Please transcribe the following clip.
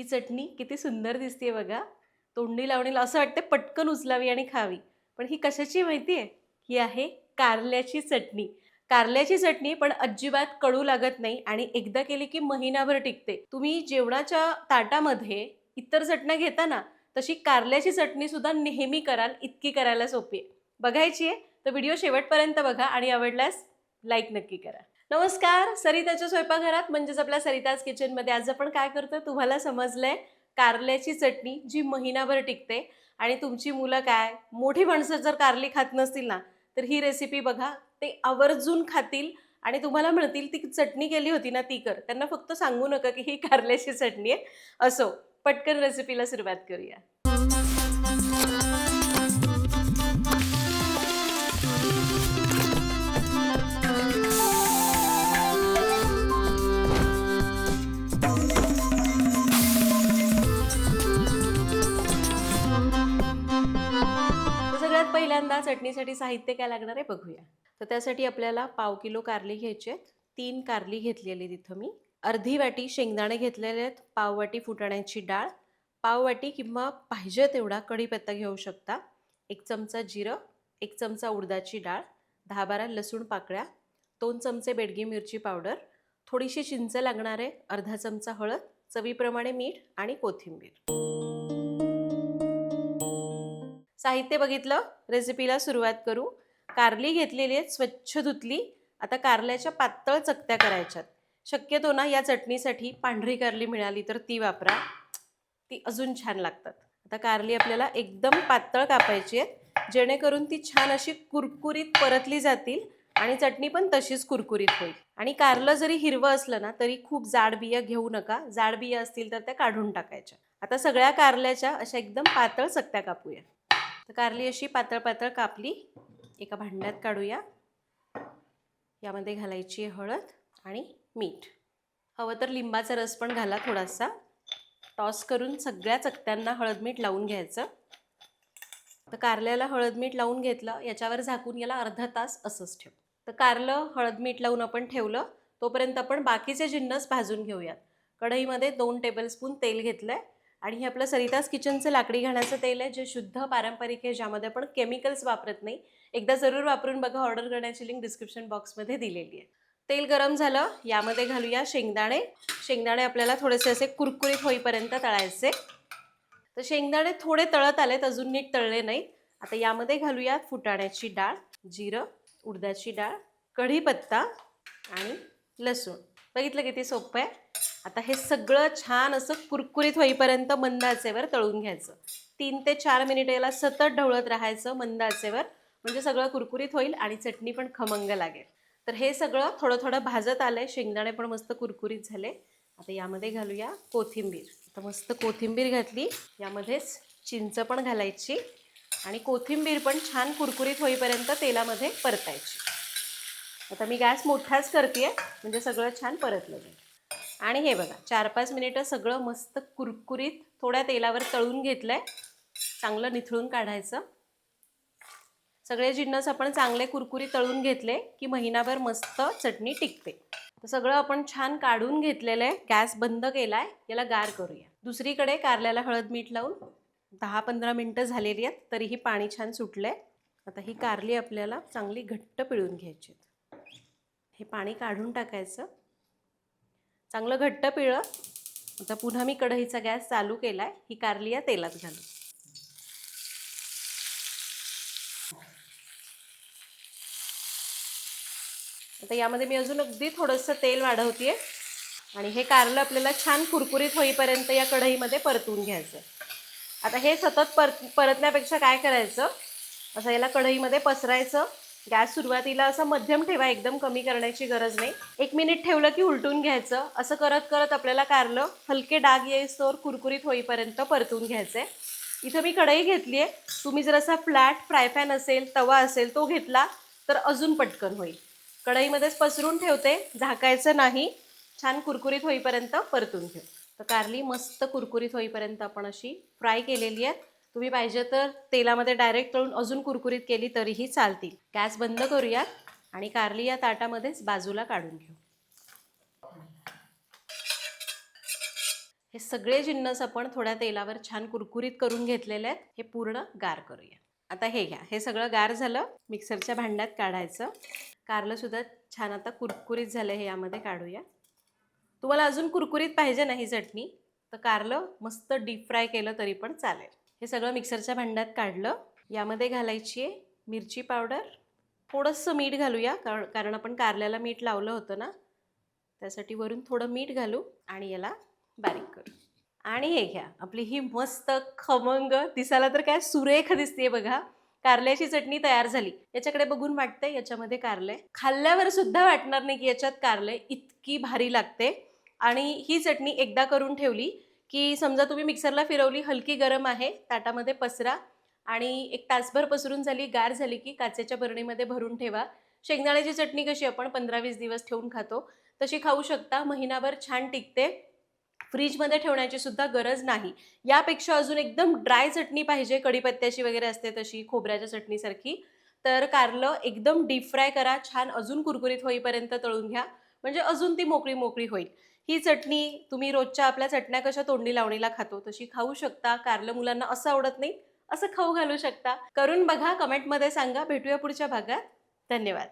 ही चटणी किती सुंदर दिसते बघा. तोंडी लावणीला असं वाटते पटकन उचलावी आणि खावी. पण ही कशाची माहिती आहे ही आहे कारल्याची चटणी. कारल्याची चटणी पण अजिबात कडू लागत नाही आणि एकदा केली की महिनाभर टिकते. तुम्ही जेवणाच्या ताटामध्ये इतर चटण्या घेता ना तशी कारल्याची चटणी सुद्धा नेहमी कराल इतकी करायला सोपी आहे. बघायची आहे तर व्हिडिओ शेवटपर्यंत बघा आणि आवडल्यास लाईक नक्की करा. नमस्कार सरिताच्या स्वयंपाकघरात म्हणजेच आपल्या सरिताज किचनमध्ये आज आपण काय करतो तुम्हाला समजलंय कारल्याची चटणी जी महिनाभर टिकते आणि तुमची मुलं काय? मोठी माणसं जर कारली खात नसतील ना तर ही रेसिपी बघा ते आवर्जून खातील आणि तुम्हाला म्हणतील ती चटणी केली होती ना ती कर. त्यांना फक्त सांगू नका की ही कारल्याची चटणी आहे. असो पटकन रेसिपीला सुरुवात करूया. सगळ्यात पहिल्यांदा चटणीसाठी साहित्य काय लागणार आहे बघूया. तर त्यासाठी आपल्याला पाव किलो कारली घ्यायची आहेत. तीन कारली घेतलेली तिथं मी. अर्धी वाटी शेंगदाणे घेतलेले आहेत. पाव वाटी फुटाण्याची डाळ. पाव वाटी किंवा पाहिजे तेवढा कढीपत्ता घेऊ शकता. एक चमचा जिरं एक चमचा उडदाची डाळ दहा बारा लसूण पाकळ्या दोन चमचे बेडगी मिरची पावडर थोडीशी चिंच लागणार आहे अर्धा चमचा हळद चवीप्रमाणे मीठ आणि कोथिंबीर. साहित्य बघितलं रेसिपीला सुरुवात करू. कारली घेतलेली आहे स्वच्छ धुतली. आता कारल्याच्या पातळ चकत्या करायच्यात. शक्यतो ना या चटणीसाठी पांढरी कारली मिळाली तर ती वापरा. ती अजून छान लागतात. आता कारली आपल्याला एकदम पातळ कापायची आहेत. जेणेकरून ती छान अशी कुरकुरीत परतली जातील आणि चटणी पण तशीच कुरकुरीत होईल. आणि कारलं जरी हिरवं असलं ना तरी खूप जाड बिया घेऊ नका. जाड बिया असतील तर त्या काढून टाकायच्या. आता सगळ्या कारल्याच्या अशा एकदम पातळ चकत्या कापूया तर कारली अशी पातळ पातळ कापली. एका भांड्यात काढूया. यामध्ये घालायची आहे हळद आणि मीठ. हवं तर लिंबाचा रस पण घाला थोडासा. टॉस करून सगळ्या चकत्यांना हळद मीठ लावून घ्यायचं. तर कारल्याला हळद मीठ लावून घेतलं याच्यावर झाकून याला अर्धा तास असंच ठेव. तर कारलं हळद मीठ लावून आपण ठेवलं तोपर्यंत आपण बाकीचे जिन्नस भाजून घेऊयात. कढईमध्ये दोन टेबलस्पून तेल घेतलं आहे आणि हे आपलं सरितास किचनचं लाकडी घाण्याचं तेल आहे जे शुद्ध पारंपरिक आहे ज्यामध्ये आपण केमिकल्स वापरत नाही. एकदा जरूर वापरून बघा ऑर्डर करण्याची लिंक डिस्क्रिप्शन बॉक्समध्ये दिलेली आहे. तेल गरम झालं यामध्ये घालूया शेंगदाणे. शेंगदाणे आपल्याला थोडेसे असे कुरकुरीत होईपर्यंत तळायचे. तर शेंगदाणे थोडे तळत आलेत अजून नीट तळले नाहीत. आता यामध्ये घालूया फुटाण्याची डाळ जिरं उडदाची डाळ कढीपत्ता आणि लसूण. बघितलं किती सोपं आहे? आता हे सगळं छान असं कुरकुरीत होईपर्यंत मंद आचेवर तळून घ्यायचं. तीन ते चार मिनिटं याला सतत ढवळत राहायचं मंद आचेवर म्हणजे सगळं कुरकुरीत होईल आणि चटणी पण खमंग लागेल. तर हे सगळं थोडं थोडं भाजत आलंय. शेंगदाणे पण मस्त कुरकुरीत झाले. आता यामध्ये घालूया कोथिंबीर. आता मस्त कोथिंबीर घातली. यामध्येच चिंच पण घालायची आणि कोथिंबीर पण छान कुरकुरीत होईपर्यंत तेलामध्ये परतायची. आता मी गॅस मोठाच करते म्हणजे सगळं छान परतलं जाईल. आणि हे बघा चार पाच मिनिटं सगळं मस्त कुरकुरीत थोड्या तेलावर तळून घेतलं आहे चांगलं निथळून काढायचं. सगळे जिन्नस आपण चांगले कुरकुरी तळून घेतले की महिनाभर मस्त चटणी टिकते. तर सगळं आपण छान काढून घेतलेलं आहे. गॅस बंद केला आहे याला गार करूया. दुसरीकडे कारल्याला हळद मीठ लावून दहा पंधरा मिनटं झालेली आहेत तरीही पाणी छान सुटलं आहे आता ही कारली आपल्याला चांगली घट्ट पिळून घ्यायची हे पाणी काढून टाकायचं. चांगलं घट्ट पिळं आता पुन्हा मी कढईचा गॅस चालू केला आहे ही कारली या तेलात घालू आता यामध्ये मी अजून अगदी थोडंसं तेल वाढवते आणि हे कारलं आपल्याला छान कुरकुरीत होईपर्यंत या कढईमध्ये परतून घ्यायचं आता हे सतत पर परतण्यापेक्षा काय करायचं? असं याला कढईमध्ये पसरायचं. गॅस सुरुवातीला असं मध्यम ठेवा एकदम कमी करण्याची गरज नाही. एक मिनिट ठेवलं की उलटून घ्यायचं. असं करत करत आपल्याला कारलं हलके डाग येईस्तोवर कुरकुरीत होईपर्यंत परतून घ्यायचं आहे इथं मी कढई घेतली आहे तुम्ही जर असा फ्लॅट फ्राय पॅन असेल तवा असेल तो घेतला तर अजून पटकन होईल. कढईमध्येच पसरून ठेवते. झाकायचं नाही. छान कुरकुरीत होईपर्यंत परतून घेऊ. तर कारली मस्त कुरकुरीत होईपर्यंत आपण अशी फ्राय केलेली आहेत. तुम्ही पाहिजे तर तेलामध्ये डायरेक्ट तळून अजून कुरकुरीत केली तरीही चालतील. गॅस बंद करूयात आणि कारली या ताटामध्येच बाजूला काढून घेऊ. हे सगळे जिन्नस आपण थोड्या तेलावर छान कुरकुरीत करून घेतलेले आहेत. हे पूर्ण गार करूया आता हे घ्या. हे सगळं गार झालं. मिक्सरच्या भांड्यात काढायचं. कारलंसुद्धा छान आता कुरकुरीत झालं हे यामध्ये काढूया. तुम्हाला अजून कुरकुरीत पाहिजे ना ही चटणी. तर कारलं मस्त डीप फ्राय केलं तरी पण चालेल. हे सगळं मिक्सरच्या भांड्यात काढलं. यामध्ये घालायची आहे मिरची पावडर. थोडंसं मीठ घालूया कारण कारण आपण कारल्याला मीठ लावलं होतं ना. त्यासाठी वरून थोडं मीठ घालू आणि याला बारीक करू. आणि हे घ्या आपली ही मस्त खमंग दिसायला तर काय सुरेख दिसते बघा. कारल्याची चटणी तयार झाली. याच्याकडे बघून वाटतंय याच्यामध्ये कारले खाल्ल्यावर सुद्धा वाटणार नाही की याच्यात कारले इतकी भारी लागते. आणि ही चटणी एकदा करून ठेवली की समजा तुम्ही मिक्सरला फिरवली हलकी गरम आहे ताटामध्ये पसरा आणि एक तासभर पसरून झाली गार झाली की काचेच्या बरणीमध्ये भरून ठेवा. शेंगदाण्याची चटणी कशी आपण पंधरा वीस दिवस ठेवून खातो तशी खाऊ शकता. महिनाभर छान टिकते. फ्रीजमध्ये ठेवण्याची सुद्धा गरज नाही. यापेक्षा अजून एकदम ड्राय चटणी पाहिजे कढीपत्त्याची वगैरे असते तशी खोबऱ्याच्या चटणीसारखी. तर कारलं एकदम डीप फ्राय करा छान अजून कुरकुरीत होईपर्यंत तळून घ्या. म्हणजे अजून ती मोकळी मोकळी होईल. ही चटणी तुम्ही रोजच्या आपल्या चटण्या कशा तोंडी लावणीला खातो तशी खाऊ शकता. कारलं मुलांना असं आवडत नाही असं खाऊ घालू शकता. करून बघा कमेंटमध्ये सांगा. भेटूया पुढच्या भागात. धन्यवाद.